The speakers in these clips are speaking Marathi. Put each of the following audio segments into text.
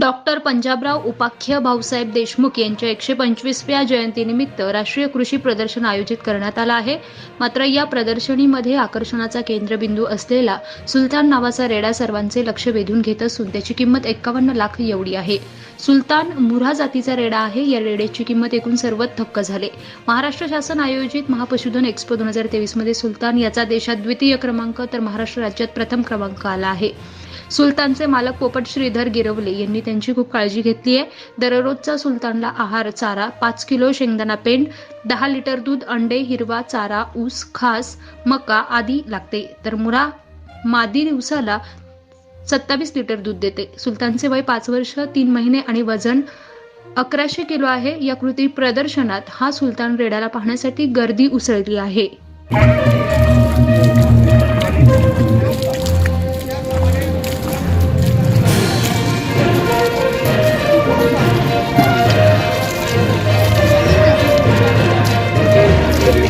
डॉक्टर पंजाबराव उपाख्य भाऊसाहेब देशमुख यांच्या एकशे पंचवीसव्या जयंतीनिमित्त राष्ट्रीय कृषी प्रदर्शन आयोजित करण्यात आलं आहे. मात्र या प्रदर्शनीमध्ये आकर्षणाचा केंद्रबिंदू असलेला सुलतान नावाचा रेडा सर्वांचे लक्ष वेधून घेत असून त्याची किंमत एक्कावन्न लाख एवढी आहे. सुलतान मुरा जातीचा रेडा आहे. या रेड्याची किंमत एकूण सर्वात थक्क झाले. महाराष्ट्र शासन आयोजित महापशुधन एक्स्पो दोन हजार तेवीसमध्ये सुलतान याचा देशात द्वितीय क्रमांक तर महाराष्ट्र राज्यात प्रथम क्रमांक आला आहे. सुलतानचे मालक पोपट श्रीधर गिरवले यांनी त्यांची खूप काळजी घेतली आहे. दररोजचा सुलतानला आहार चारा पाच किलो शेंगदाणा पेंड दहा लिटर दूध अंडे हिरवा चारा ऊस खास मका आदी लागते. तर मुरा मादी दिवसाला सत्तावीस लिटर दूध देते. सुलतानचे वय पाच वर्ष तीन महिने आणि वजन अकराशे किलो आहे. या कृती प्रदर्शनात हा सुलतान रेड्याला पाहण्यासाठी गर्दी उसळली आहे.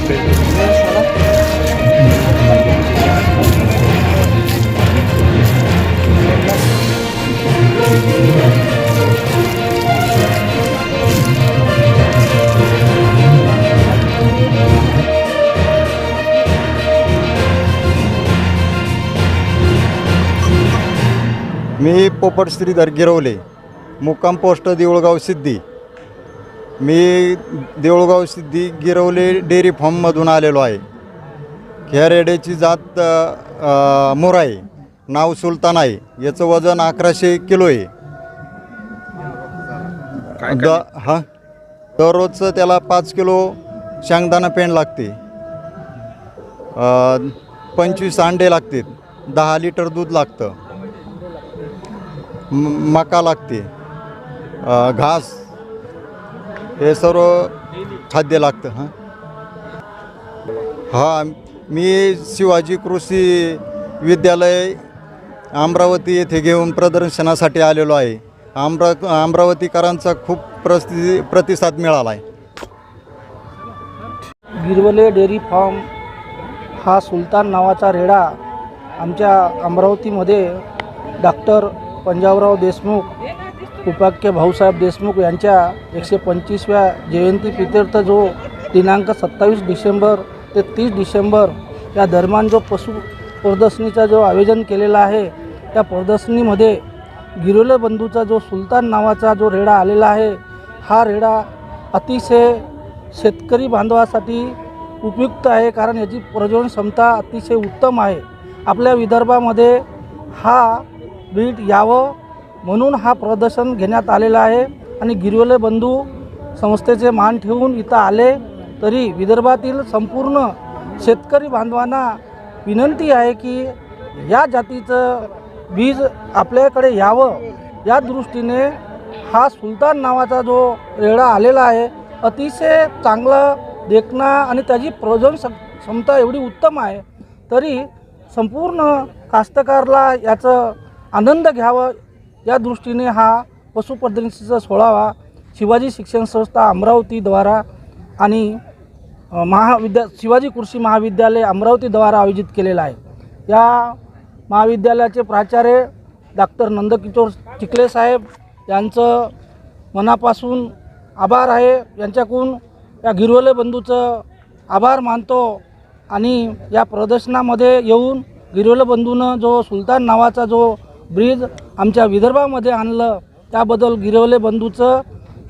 मी पोपट श्रीधर गिरवले मुक्काम पोस्ट देऊळगाव सिद्धी. मी देऊळगाव सिद्धी गिरवले डेअरी फार्ममधून आलेलो आहे. ह्या रेड्याची जात मोर आहे नाव सुलतान आहे. याचं वजन अकराशे किलो आहे. द हां? दररोजचं त्याला पाच किलो शेंगदाणा पेंड लागते. पंचवीस अंडे लागतात दहा लिटर दूध लागतं. मका लागते. घास हे सर्व खाद्य लागतं हां. हां मी शिवाजी कृषी विद्यालय अमरावती येथे घेऊन प्रदर्शनासाठी आलेलो आहे. अमरा अमरावतीकरांचा खूप प्रति प्रतिसाद मिळाला आहे. गिरवले डेअरी फार्म हा सुलतान नावाचा रेडा आमच्या अमरावतीमध्ये डॉक्टर पंजाबराव देशमुख उपाख्य भाऊसाहेब देशमुख यांच्या एकशे पंचवीसव्या जयंती प्रित्यर्थ जो दिनांक सत्तावीस डिसेंबर ते तीस डिसेंबर या दरम्यान जो पशु प्रदर्शनीचा जो आयोजन केलेला आहे त्या प्रदर्शनीमध्ये गिरोले बंधूचा जो सुलतान नावाचा जो रेडा आलेला आहे हा रेडा अतिशय शेतकरी बांधवासाठी उपयुक्त आहे कारण याची प्रजनन क्षमता अतिशय उत्तम आहे. आपल्या विदर्भामध्ये हा बीट यावं म्हणून हा प्रदर्शन घेण्यात आलेला आहे आणि गिरवले बंधू संस्थेचे मान ठेवून इथं आले तरी विदर्भातील संपूर्ण शेतकरी बांधवांना विनंती आहे की या जातीचं बीज आपल्याकडे यावं. या दृष्टीने हा सुलतान नावाचा जो रेडा आलेला आहे अतिशय चांगलं देखणा आणि त्याची प्रजन क्षमता एवढी उत्तम आहे तरी संपूर्ण कास्तकारला याचं आनंद घ्यावं या दृष्टीने हा पशुप्रतिनिधीचा सोळावा शिवाजी शिक्षण संस्था अमरावतीद्वारा आणि महाविद्या शिवाजी कृषी महाविद्यालय अमरावतीद्वारा आयोजित केलेला आहे. या महाविद्यालयाचे प्राचार्य डॉक्टर नंदकिशोर चिखले साहेब यांचं मनापासून आभार आहे. यांच्याकडून या गिरवले बंधूचं आभार मानतो आणि या प्रदर्शनामध्ये येऊन गिरवले बंधूनं जो सुलतान नावाचा जो ब्रिज आमच्या विदर्भामध्ये आणलं. त्याबद्दल गिरवले बंधूचं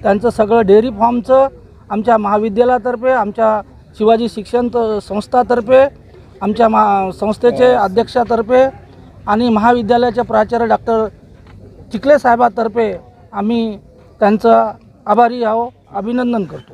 त्यांचं सगळं डेअरी फार्मचं आमच्या महाविद्यालयातर्फे आमच्या शिवाजी शिक्षण त- संस्थातर्फे आमच्या मा संस्थेचे अध्यक्षातर्फे आणि महाविद्यालयाचे प्राचार्य डॉक्टर चिखले साहेबातर्फे आम्ही त्यांचं आभारी आहो अभिनंदन करतो.